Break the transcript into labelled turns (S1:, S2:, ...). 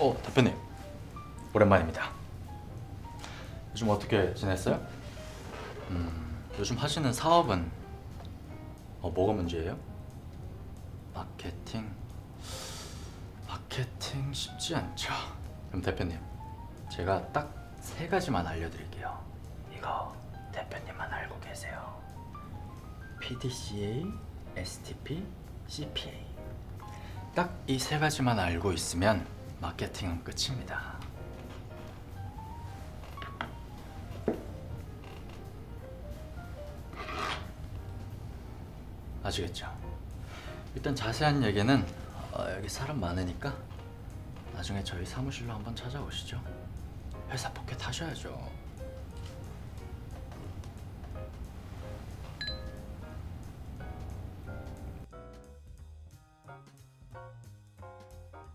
S1: 어, 대표님. 오랜만입니다. 요즘 어떻게 지냈어요? 음, 요즘 하시는 사업은 어, 뭐가 문제예요? 마케팅. 마케팅 쉽지 않죠. 그럼 대표님, 제가 딱 세 가지만 알려드릴게요. 이거 대표님만 알고 계세요. PDCA, STP, CPA. 딱 이 세 가지만 알고 있으면 마케팅은 끝입니다. 아시겠죠? 일단 자세한 얘기는 어, 여기 사람 많으니까 나중에 저희 사무실로 한번 찾아오시죠. 회사 포켓 하셔야죠.